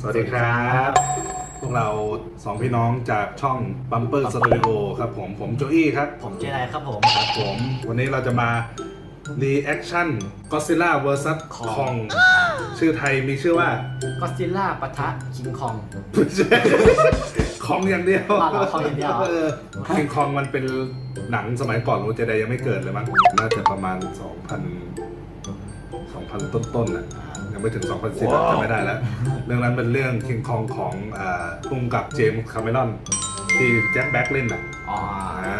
สวัสดีครับ พวกเราสองพี่น้องจากช่อง Bumper Studio ครับผม ผมโจอี้ครับ ผมเจไดครับผม ครับผม วันนี้เราจะมา Reaction Godzilla vs Kong ชื่อไทยมีชื่อว่า ก็ซิล่าปะทะคิงคองคองอย่างเดียวอะเหรอ Kong อย่างเดียว คิงคองมันเป็นหนังสมัยก่อนรู้เจไดยังไม่เกิดเลยมั้งน่าจะประมาณ 2,000 2,000 ต้นๆน่ะยังไม่ถึง 2010อะจำไม่ได้แล้ว เรื่องนั้นเป็นเรื่องคิงคองของอ่าพุ่งกับเจมส์คาเมรอนที่แจ็คแบ็กเล่นอะอ๋ออ่า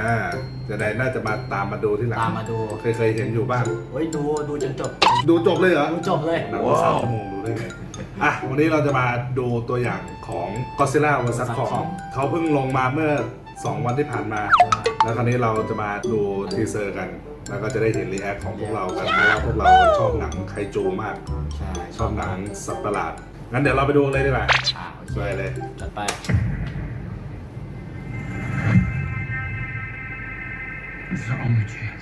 เจไดน่าจะมาตามมาดูที่หลังตามมาดูเคยเคยเห็นอยู่บ้าง เฮ้ยดูดูจนจบดูจบเลยเหรอ ดูจบเลย หนังสามชั่วโมงดูได้ไง อะ วันนี้เราจะมาดูตัวอย่างของ Godzilla vs Kong เขาเพิ่งลงมาเมื่อ 2 วันที่ผ่านมา แล้วคราวนี้เราจะมาดูทีเซอร์กัน แล้วก็จะได้เห็นรีแอคของพวกเรากันเพราะว่าพวกเราชอบหนังไคจูมาก ใช่ชอบหนังสัตว์ประหลาด งั้นเดี๋ยวเราไปดูเลยดีกว่าอ่าโอเคไปเลย จัดไป It's our only chance.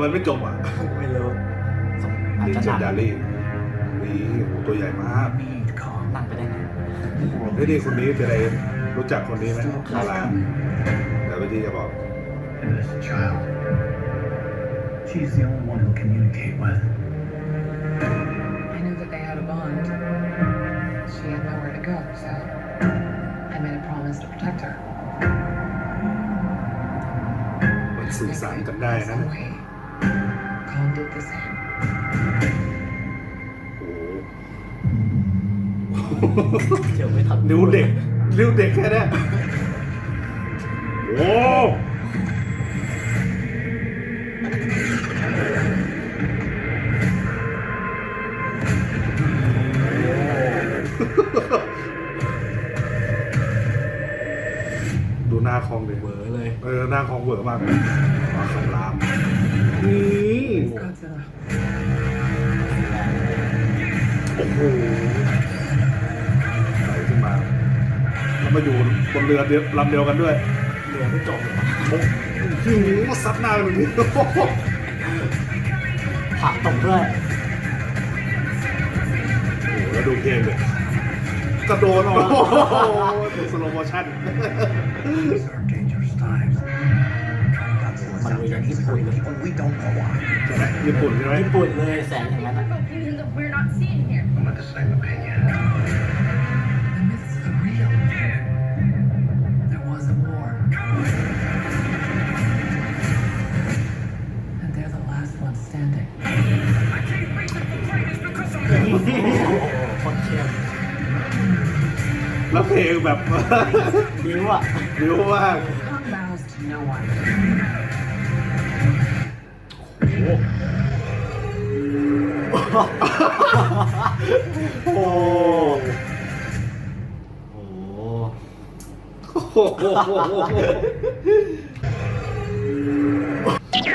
เรือมันไม่จมอะไม่รู้สงอาจนี่จะเจหนันกดารี่นี่โอ้โหตัวใหญ่มาก Need calm. นั่งไปได้ไงเฮ้ยนี่คนนี้จะได้รู้จักคนนี้ไหมดาราเดี๋ยวพี่จะบอก And this child. She's the only one who'll communicate with. I knew that they had a bond. She had nowhere to go, so I made a promise to protect her. มันสื่อสารกันได้นะ Some way. Kong did the same. โอ้โหเดี๋ยวไม่ทันนิ้วเด็กนิ้วเด็กแค่เนี้ยโอ้ ดูหน้าคองดิเบอร์เลย เออหน้าคองเวอร์มากมาคำรามนี่ Godzilla. โอ้โหไหลขึ้นมาแล้วมาอยู่บนเรือเดียวลำเดียวกันด้วย เรือไม่จบเลยโอ้โหซัดหน้ากันแบบนี้โอ้โหผักตกด้วยแล้วดูเพลงเลยกระโดดโอ้โหดูสโลโมชั่น These are dangerous times. Godzilla's out there. He's hurting people we don't know why. ใช่ไหมญี่ปุ่นใช่ไหม ญี่ปุ่นเลยแสงอย่างนั้นอะ location that we're not seeing here. I'm of the same opinion. The myths are real. There was a war. And they're the last ones standing. โอ้โหคนเข้ม แล้วเพลงแบบ ดิ้วอะ ริ้วมาก Kong bows to no one. โอ้โหโอ้โหโอ้โห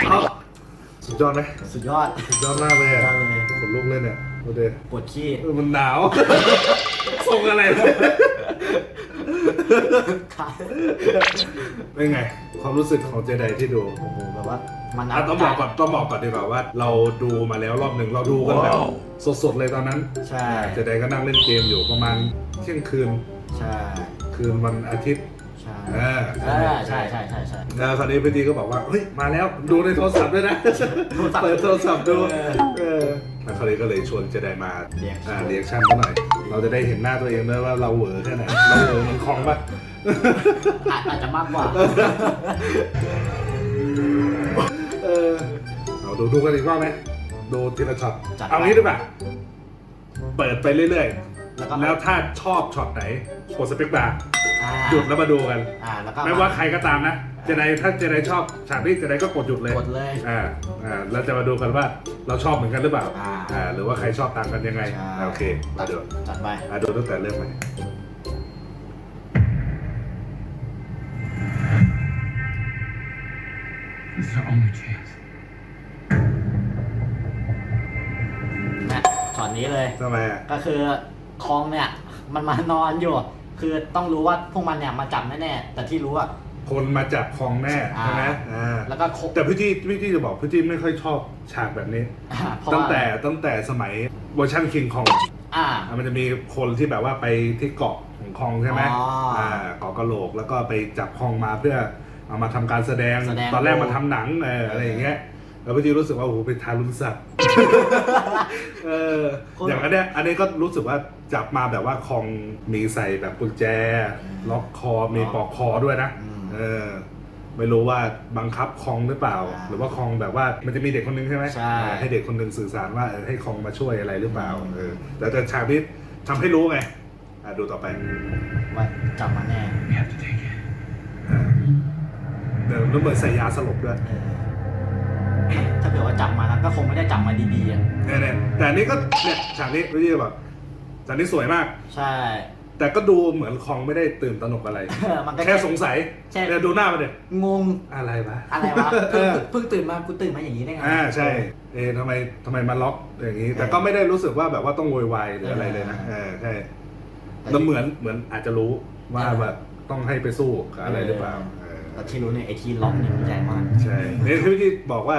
เอาสุดยอดไหมสุดยอดสุดยอดมากเลยอะสุดยอดเลยขนลุกเลยเนี่ยดูดิปวดขี้เออมันหนาวส่งอะไรเนี่ยขาเป็นไง ความรู้สึกของเจไดที่ดู โอ้โหแบบว่า มันอะต้องบอกก่อนต้องบอกก่อนดีกว่าว่า เราดูมาแล้วรอบหนึ่งเราดูกันแบบสดๆเลยตอนนั้นใช่เจไดก็นั่งเล่นเกมอยู่ประมาณเที่ยงคืนใช่คืนวันอาทิตย์ ใช่อ่าเออใช่ใช่ใช่ใช่ แล้วคราวนี้พี่ดีก็บอกว่าเฮ้ยมาแล้วดูในโทรศัพท์ด้วยนะโทรศัพท์ เปิดโทรศัพท์ดูเออเออแล้วคราวนี้ก็เลยชวนเจไดมา Reaction อ่าเรียกชั่นเขาหน่อย เราจะได้เห็นหน้าตัวเองด้วยว่าเราเหวอแค่ไหนเราเหวอเหมันคลองปะ อาจอาจจะมากกว่าเออ เราดูดูกันอีกรอบไหมดูทีละช็อตจัดไป เอางี้ดีกว่าเปิดไปเรื่อยแล้วก็ๆ แล้วถ้าชอบช็อตไหนกดสเปกบาร์อ่าหยุดแล้วมาดูกัน อ่าแล้วก็ไม่ว่าใครก็ตามนะเจไดถ้าเจไดชอบฉากนี้เจไดก็กดหยุดเลยกดเลย อ่าอ่าแล้วจะมาดูกันว่าเราชอบเหมือนกันหรือเปล่าอ่าอ่าหรือว่าใครชอบต่างกันยังไงใช่ อ่าโอเคมาดูจัดไปมาดูตั้งแต่เริ่มไป This is our only chance. อตนี้เลย ทำไมอะก็คือคองเนี่ย มันมานอนอยู่ คือต้องรู้ว่าพวกมันเนี่ยมาจับแน่ๆแต่ที่รู้ว่าคนมาจับคองแน่ใช่ไหมอ่าแล้วก็คบแต่พี่ที่พี่ที่จะบอกพี่ที่ไม่ค่อยชอบฉากแบบนี้ อ่าเพราะตั้งว่าแต่ตั้งแต่สมัยเวอร์ชันคิงคองอ่า มันจะมีคนที่แบบว่าไปที่เกาะของคองใช่ไหมอ๋ออ่เกาะกะโหลกแล้วก็ไปจับคองมาเพื่อเอามาทำการแสดงแสดงตอนแรกมาทำหนังเอออะไรอย่างเงี้ยแล้วพี่ที่รู้สึกว่าโอ้โหเป็นทารุณสัตว์ เอออย่างอันเนี้ยอันนี้ก็รู้สึกว่าจับมาแบบว่าคองมีใส่แบบกุญแจ ล็อกคอมีปลอกคอด้วยนะอืม เออไม่รู้ว่าบังคับคองหรือเปล่า อ่าหรือว่าคองแบบว่ามันจะมีเด็กคนนึงใช่ไหมใช่ เออให้เด็กคนนึงสื่อสารว่าเออให้คองมาช่วยอะไรหรือเปล่าเออแต่แต่ฉากนี้ทำให้รู้ไงอะดูต่อไป ว่าจับมาแน่ We have to take it. อ่าเดี๋ยวแล้วเหมือนใส่ยาสลบด้วย เออถ้าเกิดว่าจับมานะก็คงไม่ได้จับมาดีๆอะเนี่ยเนี่ยแต่อันนี้ก็เนี่ยฉากนี้พี่แบบฉากนี้สวยมาก ใช่ แต่ก็ดูเหมือนคองไม่ได้ตื่นตระหนกอะไร มันก็แค่สงสัยใช่เนี่ยดูหน้ามันเด็งงอะไรวะอะไรวะเอเพิ่งอเพิ่งตื่นมากูตื่นมาอย่างนี้ได้ไง อ่าใช่ เอะทำไมทำไมมาล็อกอย่างนี้ แต่ก็ไม่ได้รู้สึกว่าแบบว่าต้องโวยวายหรืออะไรเลยนะเออใช่แล้วเหมือนเหมือนอาจจะรู้ว่าแบบต้องให้ไปสู้กับอะไรหรือเปล่าเออ แต่ที่รู้เนี่ยไอที่ล็อกเนี่ยมันใหญ่มาก ใช่เนี่ยที่ที่บอกว่า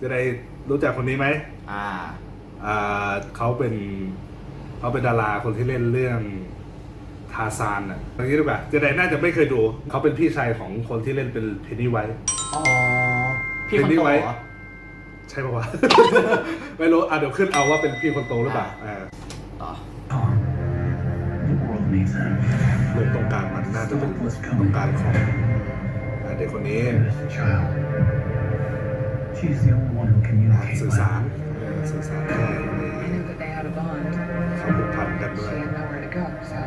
จะได้รู้จักคนนี้ไหมอ่าอ่าเขาเป็นเขาเป็นดาราคนที่เล่นเรื่องทาซานอะอย่างนี้ดีกว่าจะได้น่าจะไม่เคยดู เขาเป็นพี่ชายของคนที่เล่นเป็นเพนนีไวท์อ๋อ พี่คนโตเหรอ ใช่ปะวะ ไม่รู้ อะเดี๋ยวขึ้นเอาว่าเป็นพี่คนโตหรือเปล่าอ่าต่อ Tom, the world needs him. ลงตรงกลางมันน่าจะเป็นตรงกลางของอ่าเด็กคนนี้ Innocent child. She's the only one who อ่า communicates สื่อ with สาร him. เออสื่อสารได้ I knew that they had a bond. เขาผูกพันกันด้ว She ย had nowhere to go, so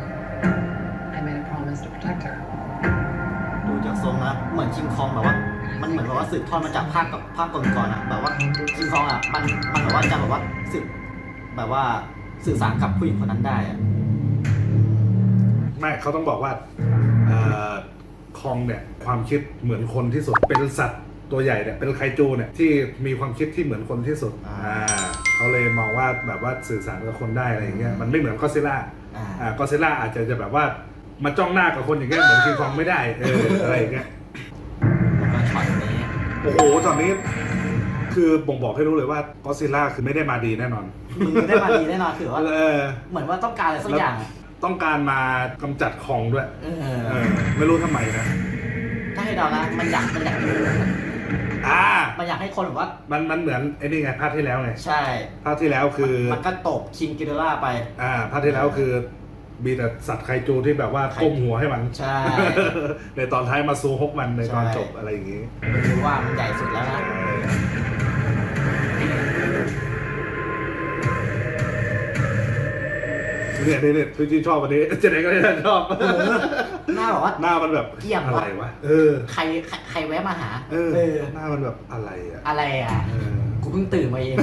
I made a promise to protect her. ดูจากทรงนะเหมือนคิงคองแบบว่า มันเหมือนแบบว่าสืบทอดมาจากภาคกับภาคก่อนๆอะแบบว่าคิงคองอะมันมันแบบว่าจะแบบว่าสืบแบบว่าสื่อสารกับผู้หญิงคนนั้นได้อะไม่เขาต้องบอกว่าคองเนี่ยความคิดเหมือนคนที่สุดเป็นสัตว์ ตัวใหญ่เนี่ยเป็นไคจูเนี่ยที่มีความคิดที่เหมือนคนที่สุดอ่า อ่าเขาเลยมองว่าแบบว่าสื่อสารกับคนได้อะไรอย่างเงี้ยมันไม่เหมือนก็ซิล่าอ่าอ่าก็ซิล่าอาจจะจะแบบว่ามาจ้องหน้ากับคนอย่างเงี้ยเหมือนคิงคองไม่ได้เอออะไรอย่างเงี้ย แล้วก็ช็อตนี้โอ้โหตอนนี้คือบ่งบอกให้รู้เลยว่าก็ซิล่าคือไม่ได้มาดีแน่นอนมึงได้มาดีแน่นอนคือว่าเออเหมือนว่าต้องการอะไรสักอย่างอะต้องการมากำจัดคองด้วยเอเอออไม่รู้ทำไมนะ ถ้าให้เดานะมันอยากมันอยากอ่า มันอยากให้คนแบบว่า มันมันเหมือนไอ้นี่ไงภาคที่แล้วไงใช่ ภาคที่แล้วคือมันก็ตบคิงกิโดล่าไป อ่าภาคที่แล้วคือมีแต่สัตว์ไคจูที่แบบว่าก้มหัวให้มัน ใช่ ในตอนท้ายมาซูฮกมันในตอนใช่จบอะไรอย่างงี้ไม่รู้ว่ามันใหญ่สุดแล้วนะเนี่ยเนี่ยเนี่ยพี่จีชอบวันนี้เจเด็กก็ได้ชอบ หน้าแบบว่า หน้ามันแบบเกี่ยมอะวะไรวะ เออ ใครใครใครแวะมาหาเออ หน้ามันแบบอะไรอะอะไรอะ เออกูเพิ่งตื่นมาเอง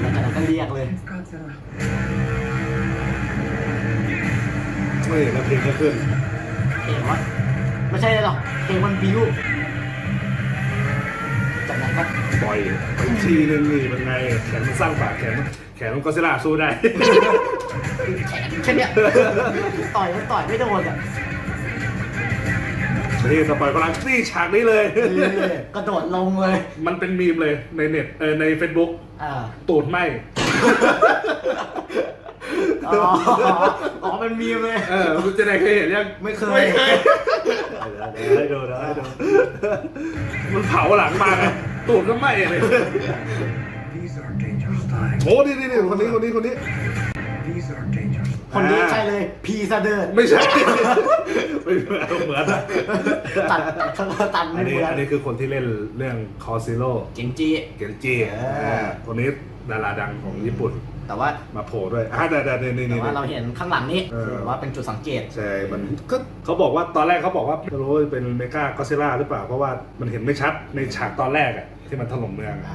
แล้วจากนั้นก็เรียกเลย It's Godzilla. ไม่แล้วเพลงก็ขึ้น เพลงว่าไม่ใช่หรอกเพลงมันบิวจากนั้นก็ปล่อยไปทีนึงนี่มันไง แขนมันสร้างปากแขน แขนมันก็ซิล่าสู้ได้ แขนแค่เนี้ยต่อยมันต่อยไม่โดนอะนี่ต่อไปกำลังนี่ฉากนี้เลย กระโดดลงเลย มันเป็นมีมเลยในเน็ตเออใน Facebook อ่าตูดไหมอ๋ออ๋อเป็นมีมเลย เออคุณเจะได้เคยเห็นยังไม่เคย ไม่เคยเดี๋ยวเดี๋ยวให้ดูเดี๋ยวให้ดูมันเผาหลังมาไงตูดก็ไหมเลย These are dangerous times. โอ้นี่นี่นี่คนนี้คนนี้คนนี้ These are dangerous คนนี้ใช่เลย พีซาเดอร์ไม่ใช่ ไม่เหมือนเหมือนอะตัดตัดอันนี้มืออันนี้คือคนที่เล่นเรื่องคอซิโร่เจงจี เกนจิเอออ่าคนนี้ดาราดังของญี่ปุ่นแต่ว่ามาโผล่ด้วยอ่าแต่แต่นี่นี่แต่นี่ ว่าเราเห็นข้างหลังนี้เออคือว่าเป็นจุดสังเกต ใช่ มันก็เขาบอกว่าตอนแรกเขาบอกว่าไม่รู้ว่าเป็นเมกาก็ซิล่าหรือเปล่า เพราะว่ามันเห็นไม่ชัดในฉากตอนแรกอะที่มันถล่มเมืองอะ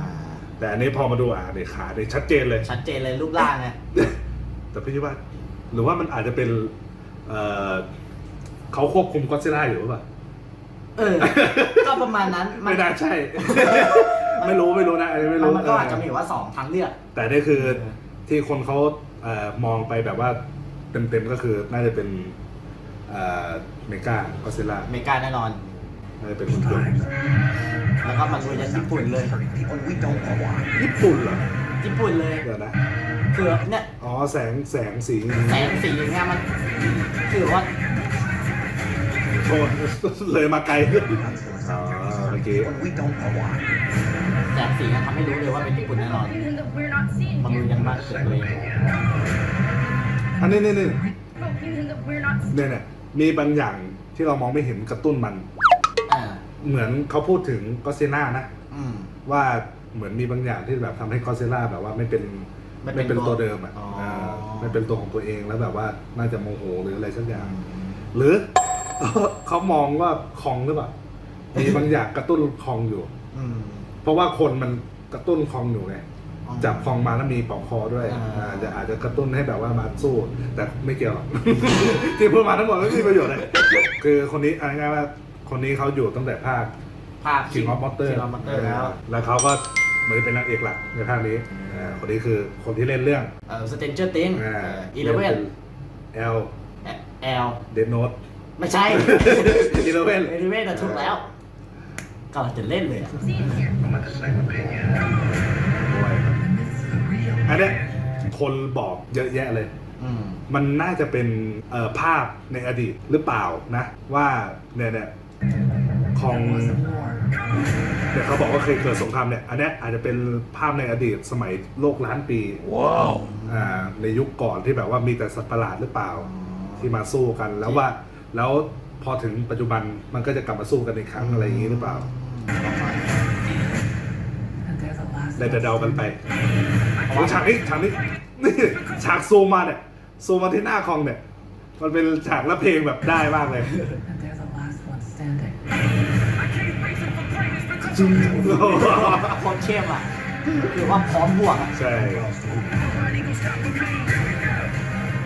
แต่อันนี้พอมาดูอะในขาในชัดเจนเลย ชัดเจนเลยรูปร่างไงแต่พี่คิดว่า หรือว่ามันอาจจะเป็นเอ่อเขาควบคุมก็ซิล่าอยู่หรือเปล่า เออ ก็ประมาณนั้นมัไม่น่าใช่ ไม่รู้ไม่รู้นะอันนี้ไม่รู้มันก็อาจจะมีว่าสองทางเลือก แต่นี่คือเออที่คนเขาเอ่อมองไปแบบว่าเต็มๆก็คือน่าจะเป็นเอ่อเมกาก็ซิล่าอเมริกาแน่นอน น่าจะเป็นหุ่นยนต์แล้วก็มันลุยยันญี่ปุ่นเลย hurting people we don't want. ญี่ปุ่นเหรอญี่ปุ่นเลย เดี๋ยวนะ คือเนี่ยอ๋อแสงแสงสีแสงสีอย่างเงี้ยมันคือว่าโทษเลยมาไกล That's อ๋อ what's เมื่อกี้ people we don't want. แสงสีเนี่ยทำให้รู้เลยว่าเป็นญี่ปุ่นแน่นอน Something that we're not seeing มันลุย here. กันมากเกินเลยอันนี้นี่นี่ Something that we're not เนี่ยเนี่ยมีบางอย่างที่เรามองไม่เห็นกระตุ้นมัน อ่าเหมือนเขาพูดถึงก็ซิล่านะ อืม ว่าเหมือนมีบางอย่างที่แบบทำให้ก็ซิล่าแบบว่าไม่เป็น ไม่เป็นไม่เป็นตัตัววเดิมอะอ๋ออ่าไม่เป็นตัวของตัวเองแล้วแบบว่าน่าจะโมโหหรืออะไรสักอย่าง หรือ เขามองว่าคองหรือเปล่ามีบางอย่างกระตุ้นคองอยู่ อืมเพราะว่าคนมันกระตุ้นคองอยู่ไง อ๋อ จับคองมาแล้วมีปอกคอด้วยอ่า อ่าจะอาจจะกระตุ้นให้แบบว่ามาสู้ แต่ไม่เกี่ยวหรอก ที่พูดมาทั้งหมดไม่มีประโยชน์เลย คือคนนี้เอาง่ายๆว่าคนนี้เขาอยู่ตั้งแต่ภาคภาพ King of Monster King of Monster แล้ว แล้วเขาก็ เหมือนเป็นนางเอกหลักในภาคนี้อ่าคนนี้คือคนที่เล่นเรื่อง เอ่อ Stranger Things อ่าอีเลเว่นเอลแอลเดนโนตไม่ใช่ อีเลเว่น อีเลเว่นอะถูกแล้วกำลังจะเล่นเลยอะ seeing here. I'm of the same opinion. อันเนี้ยคนบอกเยอะแยะเลย อืม มันน่าจะเป็นเอ่อภาพในอดีตหรือเปล่านะ ว่าเนี่ยเนี่ยของ There was a war. เนี่ยเขาบอกว่าเคยเกิดสงครามเนี่ยอันเนี้ยอาจจะเป็นภาพในอดีตสมัยโลกล้านปี Whoa. อ่าในยุคก่อนที่แบบว่ามีแต่สัตว์ประหลาดหรือเปล่าที่มาสู้กัน แล้วว่าแล้วพอถึงปัจจุบันมันก็จะกลับมาสู้กันอีกครั้งอะไรอย่างนี้หรือเปล่า And they're the last ได้แต่ ones เดากันไปเพราะโอ้ว่าฉากนี้ฉากนี้นี่ฉากซูมมาเนี่ยซูมมาที่หน้าคองเนี่ย มันเป็นฉากและเพลงแบบได้มากเลย โคตรเข้มอะคือว่าพร้อมบวกอะใช่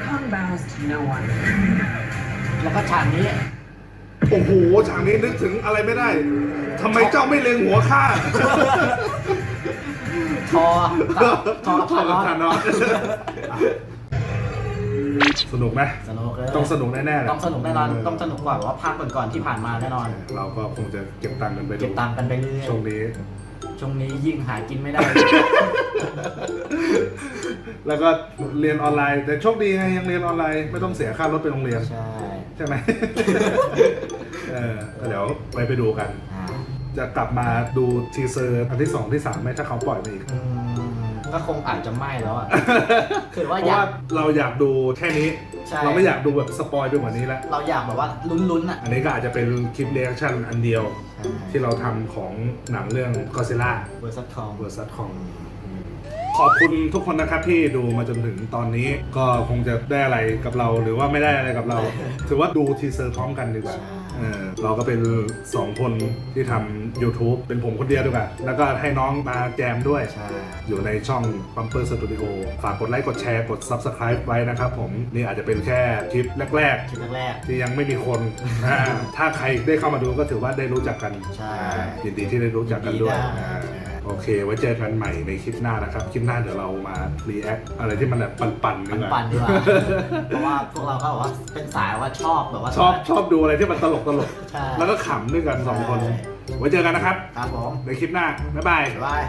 Kong bows to no one. แล้วก็ฉากนี้ โอ้โห ฉากนี้นึกถึงอะไรไม่ได้ ทำไมเจ้าไม่เล็งหัวข้าทอกับทอกับทอกับทาทานนออส สสนุกไหมสนุกเลยต้องสนุกแน่ๆเลยต้องสนุกแน่นอนต้องสนุกกว่าว่าภาคก่อนๆที่ผ่านมาแน่นอน เราก็คงจะเก็บตังค์กันไปดูเก็บตังค์กันไปเรื่อยช่วงนี้ๆช่วงนี้ยิ่งหากินไม่ได้ แล้วก็เรียนออนไลน์ แต่โชคดีไงยังเรียนออนไลน์ไม่ต้องเสียค่ารถไปโรงเรียน ใช่ใช่ไหมเออก็เดี๋ยวไปไปดูกันอ่าจะกลับมาดูทีเซอร์อันที่สองที่สามไหมถ้าเขาปล่อยมาอีกอืม ก็คงอาจจะไม่แล้วอะคือเพว่าราะอยาว่าก เราอยากดูแค่นี้ ใช่ เราไม่อยากดูแบบสปอยไปกว่านี้แล้วเราอยากแบบว่าลุ้นๆอะอันนี้ก็อาจจะเป็นคลิปเรีแอคชั่นอันเดียว ที่เราทำของหนังเรื่อง Godzilla เวอร์ซัสคอม vs Kong ขอบคุณทุกคนนะครับที่ดูมาจนถึงตอนนี้ก็คงจะได้อะไรกับเราหรือว่าไม่ได้อะไรกับเรา ถือว่าดูทีเซอร์พร้อมกันดีกว่าใช่เออเราก็เป็น 2 คนที่ทำ YouTube เป็นผมคนเดียวดีกว่า แล้วก็ให้น้องมาแจมด้วย ใช่ อยู่ในช่อง Bumper Studio ฝากกดไลค์กดแชร์กด Subscribe ไว้นะครับผม นี่อาจจะเป็นแค่คลิปแรก คลิปแรก ๆ ที่ยังไม่มีคนอ่าถ้าใครได้เข้ามาดูก็ถือว่าได้รู้จักกันใช่ อ่ายินดีที่ได้รู้จักกันด้วยยินดีได้ อ่า โอเค ไว้เจอกันใหม่ในคลิปหน้านะครับ คลิปหน้าเดี๋ยวเรามา react อะไรที่มันแบบปั่นๆๆดีกว่าปั่นๆดีกว่าเพราะว่าพวกเราก็แบบว่าเป็นสายว่าชอบแบบว่าชอบชอบดูอะไรที่มันตลกตลกใช่แล้วก็ขำด้วยกันสองคนใช่ไว้เจอกันนะครับ ครับผมในคลิปหน้าบ๊ายบาย บ๊ายบาย